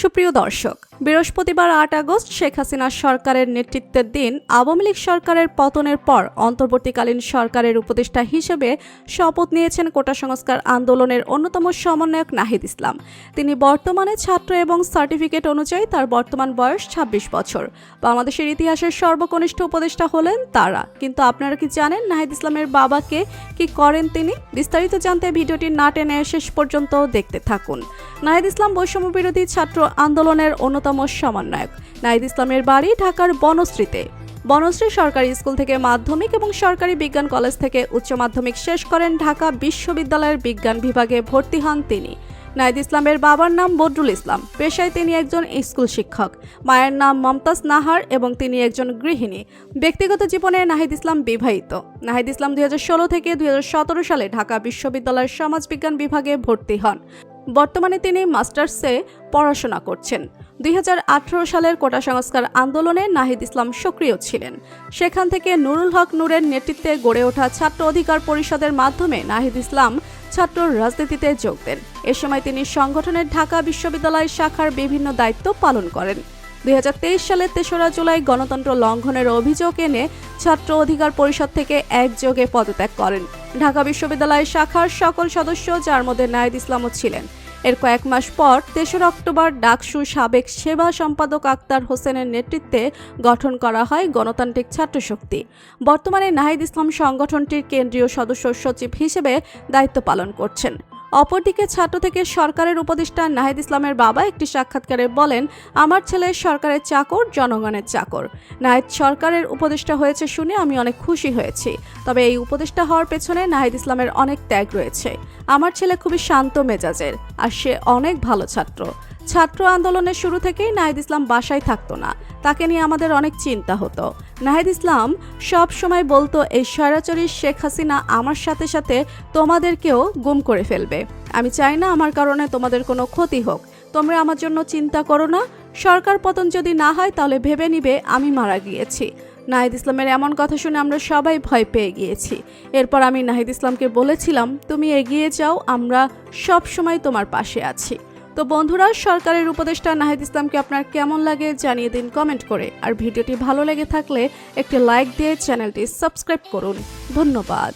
সুপ্রিয় দর্শক, বৃহস্পতিবার আট আগস্ট শেখ হাসিনার সরকারের নেতৃত্বের দিন আওয়ামী লীগ সরকারের পতনের পর অন্তর্বর্তীকালীন সরকারের উপদেষ্টা হিসেবে শপথ নিয়েছেন কোটা সংস্কার আন্দোলনের অন্যতম সমন্বয়ক নাহিদ ইসলাম। তিনি বর্তমানে ছাত্র এবং সার্টিফিকেট অনুযায়ী তার বর্তমান বয়স ২৬ বছর। বাংলাদেশের ইতিহাসের সর্বকনিষ্ঠ উপদেষ্টা হলেন তারা। কিন্তু আপনারা কি জানেন নাহিদ ইসলামের বাবাকে কি করেন তিনি? বিস্তারিত জানতে ভিডিওটি না টেনে শেষ পর্যন্ত দেখতে থাকুন। নাহিদ ইসলাম বৈষম্য বিরোধী ছাত্র আন্দোলনের অন্যতম সমন্বয়ক। নাহিদ ইসলামের বাড়ি ঢাকার বনশ্রীতে। বনশ্রী সরকারি স্কুল থেকে মাধ্যমিক এবং সরকারি বিজ্ঞান কলেজ থেকে উচ্চ মাধ্যমিক শেষ করেন ঢাকা বিশ্ববিদ্যালয়ের বিজ্ঞান বিভাগে ভর্তি হন তিনি। নাহিদ ইসলামের বাবার নাম বদরুল ইসলাম। পেশায় তিনি একজন স্কুল শিক্ষক। মায়ের নাম মমতাজ নাহার এবং তিনি একজন গৃহিণী। ব্যক্তিগত জীবনে নাহিদ ইসলাম বিবাহিত। নাহিদ ইসলাম দুই হাজার ষোলো থেকে দুই হাজার সতেরো সালে ঢাকা বিশ্ববিদ্যালয়ের সমাজবিজ্ঞান বিভাগে ভর্তি হন। বর্তমানে তিনি মাস্টার্সে পড়াশোনা করছেন। দু হাজার আঠেরো সালের কোটা সংস্কার আন্দোলনে নাহিদ ইসলাম সক্রিয় ছিলেন। সেখান থেকে নুরুল হক নূরের নেতৃত্বে গড়ে ওঠা ছাত্র অধিকার পরিষদের মাধ্যমে নাহিদ ইসলাম ছাত্র রাজনীতিতে যোগ দেন। এ সময় তিনি সংগঠনের ঢাকা বিশ্ববিদ্যালয় শাখার বিভিন্ন দায়িত্ব পালন করেন। দুই হাজার তেইশ সালের তেসরা জুলাই গণতন্ত্র লঙ্ঘনের অভিযোগ এনে ছাত্র অধিকার পরিষদ থেকে একযোগে পদত্যাগ করেন। ঢাকা বিশ্ববিদ্যালয়ের শাখার সকল সদস্য যার মধ্যে নাহিদ ইসলামও ছিলেন। এর কয়েক মাস পর তেসরা অক্টোবর ডাকসু সাবেক সেবা সম্পাদক আক্তার হোসেনের নেতৃত্বে গঠন করা হয় গণতান্ত্রিক ছাত্র শক্তি বর্তমানে নাহিদ ইসলাম সংগঠনটির কেন্দ্রীয় সদস্য সচিব হিসেবে দায়িত্ব পালন করছেন। অপরদিকে ছাত্র থেকে সরকারের উপদেষ্টা নাহিদ ইসলামের বাবা একটি সাক্ষাৎকারে বলেন, আমার ছেলে সরকারের চাকর, জনগণের চাকর। নাহিদ সরকারের উপদেষ্টা হয়েছে শুনে আমি অনেক খুশি হয়েছি। তবে এই উপদেষ্টা হওয়ার পেছনে নাহিদ ইসলামের অনেক ত্যাগ রয়েছে। আমার ছেলে খুবই শান্ত মেজাজের, আর সে অনেক ভালো ছাত্র। ছাত্র আন্দোলনের শুরু থেকেই নাহিদ ইসলাম বাসায় থাকতো না। তাকে নিয়ে আমাদের অনেক চিন্তা হতো। নাহিদ ইসলাম, সব সময় বলতো, এই স্বৈরাচারী শেখ হাসিনা আমার সাথে সাথে তোমাদেরকেও গুম করে ফেলবে। আমি চাই না আমার কারণে তোমাদের কোনো ক্ষতি হোক। তোমরা আমার জন্য চিন্তা করো না। সরকার পতন যদি না হয়, তাহলে ভেবে নিবে আমি মারা গিয়েছি। নাহিদ ইসলামের এমন কথা শুনে আমরা সবাই ভয় পেয়ে গিয়েছি। এরপর আমি নাহিদ ইসলামকে বলেছিলাম, তুমি এগিয়ে যাও, আমরা সব সময় তোমার পাশে আছি। তো বন্ধুরা, সরকারের উপদেষ্টা নাহিদ ইসলামকে আপনার কেমন লাগে জানিয়ে দিন কমেন্ট করে। আর ভিডিওটি ভালো লেগে থাকলে একটি লাইক দিয়ে চ্যানেলটি সাবস্ক্রাইব করুন। ধন্যবাদ।